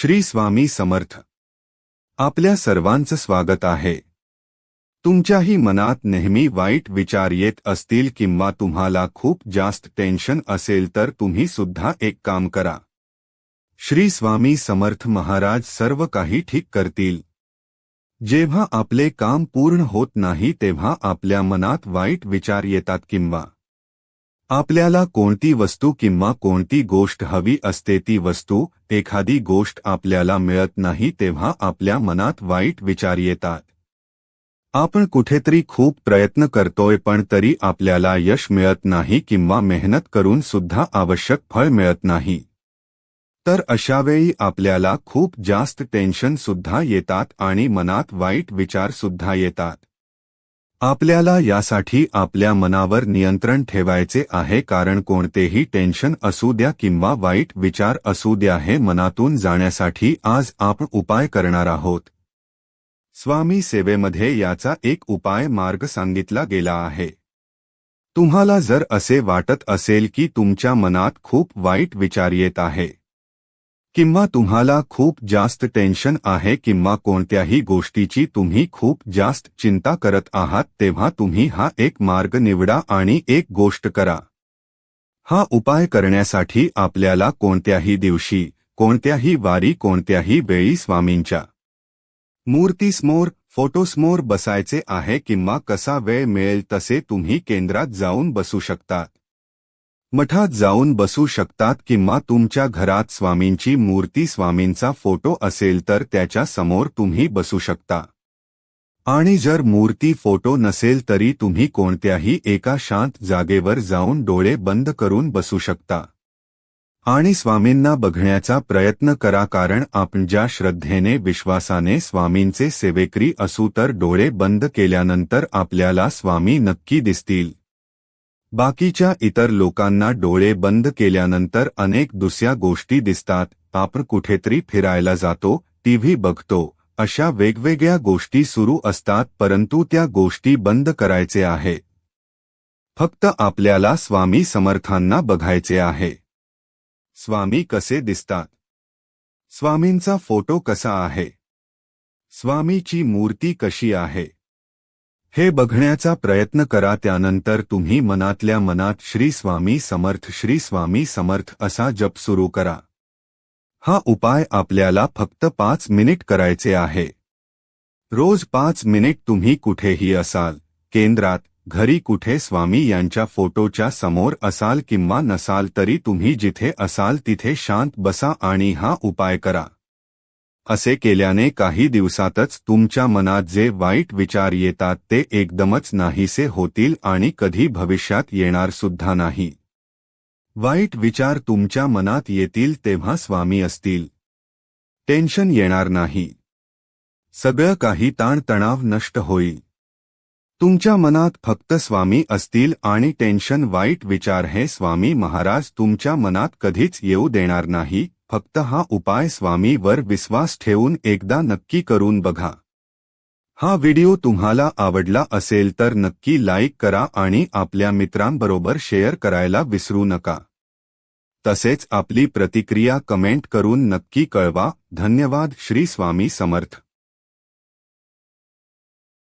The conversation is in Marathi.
श्री स्वामी समर्थ. आपल्या सर्वांचं स्वागत आहे. तुमच्याही मनात नेहमी वाईट विचार येत असतील किंवा तुम्हाला खूप जास्त टेन्शन असेल तर तुम्ही सुद्धा एक काम करा. श्री स्वामी समर्थ महाराज सर्व काही ठीक करतील. जेव्हा आपले काम पूर्ण होत नाही तेव्हा आपल्या मनात वाईट विचार येतात किंवा आपल्याला कोणती वस्तू किंवा कोणती गोष्ट हवी असते ती वस्तू एखादी गोष्ट आपल्याला मिळत नाही तेव्हा आपल्या मनात वाईट विचार येतात. आपण कुठेतरी खूप प्रयत्न करतोय पण तरी आपल्याला यश मिळत नाही किंवा मेहनत करून सुद्धा आवश्यक फळ मिळत नाही. तर अशावेळी आपल्याला खूप जास्त टेन्शन सुद्धा येतात आणि मनात वाईट विचार सुद्धा येतात. आपल्याला यासाठी आपल्या मनावर नियंत्रण ठेवायचे आहे कारण कोणतेही टेन्शन असू द्या किंवा वाईट विचार असू द्या हे मनातून जाण्यासाठी आज आपण उपाय करणार आहोत. स्वामी सेवेमध्ये याचा एक उपाय मार्ग सांगितला गेला आहे. तुम्हाला जर असे वाटत असेल की तुमच्या मनात खूप वाईट विचार येत आहे किंवा तुम्हाला खूप जास्त टेन्शन आहे किंवा कोणत्याही गोष्टीची तुम्ही खूप जास्त चिंता करत आहात तेव्हा तुम्ही हा एक मार्ग निवडा आणि एक गोष्ट करा. हा उपाय करण्यासाठी आपल्याला कोणत्याही दिवशी कोणत्याही वारी कोणत्याही वेळी स्वामींच्या मूर्तीसमोर फोटोसमोर बसायचे आहे किंवा कसा वेळ मिळेल तसे तुम्ही केंद्रात जाऊन बसू शकतात. मठात जाऊन बसू शकतात किंवा तुमच्या घरात स्वामींची मूर्ती स्वामींचा फोटो असेल तर त्याच्यासमोर तुम्ही बसू शकता. आणि जर मूर्ती फोटो नसेल तरी तुम्ही कोणत्याही एका शांत जागेवर जाऊन डोळे बंद करून बसू शकता. आणि स्वामींना बघण्याचा प्रयत्न करा कारण आपण ज्या श्रद्धेने विश्वासाने स्वामींचे सेवेकरी असू तर डोळे बंद केल्यानंतर आपल्याला स्वामी नक्की दिसतील. बाकीच्या इतर लोकांना डोळे बंद केल्यानंतर अनेक दुसऱ्या गोष्टी दिसतात. आपण कुठेतरी फिरायला जातो टीव्ही बघतो अशा वेगवेगळ्या गोष्टी सुरू असतात परंतु त्या गोष्टी बंद करायचे आहे. फक्त आपल्याला स्वामी समर्थांना बघायचे आहे. स्वामी कसे दिसतात? स्वामींचा फोटो कसा आहे? स्वामीची मूर्ती कशी आहे? हे बघण्याचा प्रयत्न करा त्यानंतर तुम्ही मनातल्या मनात श्री स्वामी समर्थ श्री स्वामी समर्थ असा जप सुरू करा. हा उपाय आपल्याला फक्त पाच मिनिट करायचे आहे. रोज पाच मिनिट तुम्ही कुठेही असाल केंद्रात घरी कुठे स्वामी यांच्या फोटोच्या समोर असाल किंवा नसाल तरी तुम्ही जिथे असाल तिथे शांत बसा आणि हा उपाय करा. असे केल्याने काही दिवसातच तुमच्या मनात जे वाईट विचार येतात ते एकदमच नाहीसे होतील आणि कधी भविष्यात येणार सुद्धा नाही. वाईट विचार तुमच्या मनात येतील तेव्हा स्वामी असतील. टेन्शन येणार नाही. सगळं काही ताणतणाव नष्ट होईल. तुमच्या मनात फक्त स्वामी असतील आणि टेन्शन वाईट विचार हे स्वामी महाराज तुमच्या मनात कधीच येऊ देणार नाही फक्त हा उपाय स्वामीवर विश्वास ठेवून एकदा नक्की करून बघा. हा व्हिडिओ तुम्हाला आवडला असेल तर नक्की लाईक करा आणि आपल्या मित्रांबरोबर शेअर करायला विसरू नका. तसेच आपली प्रतिक्रिया कमेंट करून नक्की कळवा. धन्यवाद. श्री स्वामी समर्थ.